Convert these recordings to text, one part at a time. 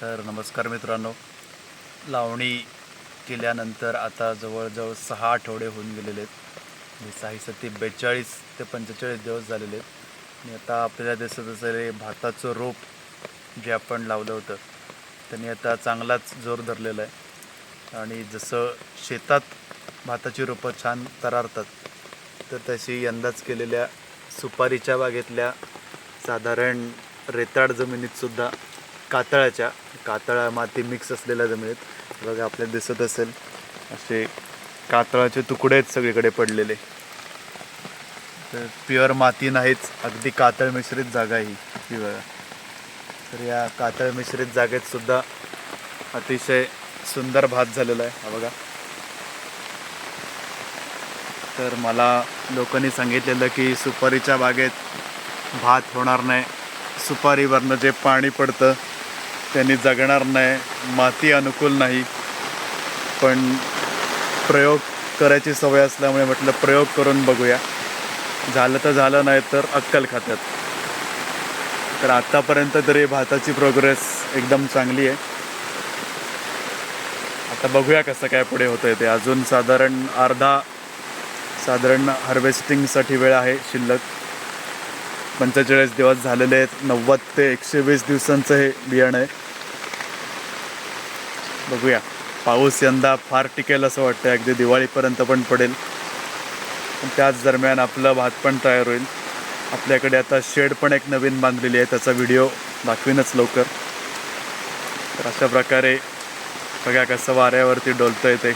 तर नमस्कार मित्रांनो. लावणी केल्यानंतर आता जवळजवळ सहा आठवडे होऊन गेलेले आहेत. म्हणजे साही बेचाळीस ते पंचेचाळीस दिवस झालेले आहेत. आणि आता आपल्याला दिसत असलेले भाताचं रोप जे आपण लावलं होतं त्यांनी आता चांगलाच जोर धरलेला आहे. आणि जसं शेतात भाताची रोपं छान तरारतात तर तशी यंदाच केलेल्या सुपारीच्या बागेतल्या साधारण रेताड जमिनीतसुद्धा कातळाच्या कातळा माती मिक्स असलेल्या जमिनीत. बघा आपल्याला दिसत असेल असे कातळाचे तुकडे आहेत सगळीकडे पडलेले. तर प्युअर माती नाहीच अगदी कातळ मिश्रित जागा ही ही बघा. तर या कातळ मिश्रित जागेत सुद्धा अतिशय सुंदर भात झालेला आहे हा बघा. तर मला लोकांनी सांगितलेलं की सुपारीच्या बागेत भात होणार नाही. सुपारीवरनं जे पाणी पडतं त्यांनी जगणार नाही माती अनुकूल नाही. पण प्रयोग करायची सवय असल्यामुळे म्हटलं प्रयोग करून बघूया. झालं तर झालं नाही तर अक्कल खात्यात. तर आत्तापर्यंत तरी भाताची प्रोग्रेस एकदम चांगली आहे. आता बघूया कसं काय पुढे होतंय ते. अजून साधारण अर्धा साधारण हार्वेस्टिंगसाठी वेळ आहे शिल्लक. पंचेचाळीस दिवस झालेले आहेत. नव्वद ते एकशे वीस दिवसांचं हे बियाणं आहे. बघूया. पाऊस यंदा फार टिकेल असं वाटतं अगदी दिवाळीपर्यंत पण पडेल. त्याच दरम्यान आपलं भात पण तयार होईल. आपल्याकडे आता शेड पण एक नवीन बांधलेली आहे. त्याचा व्हिडिओ दाखवीनच लवकर. तर अशा प्रकारे बघा कसं वाऱ्यावरती डोलतं आहे ते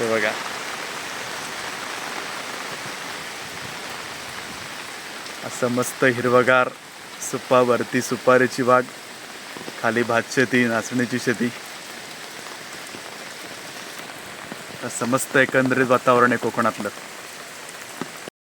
बघा. असं मस्त हिरवगार सुपावरती सुपारीची बाग खाली भात शेती नाचणीची शेती. असं मस्त एकंदरीत वातावरण आहे कोकणातलं.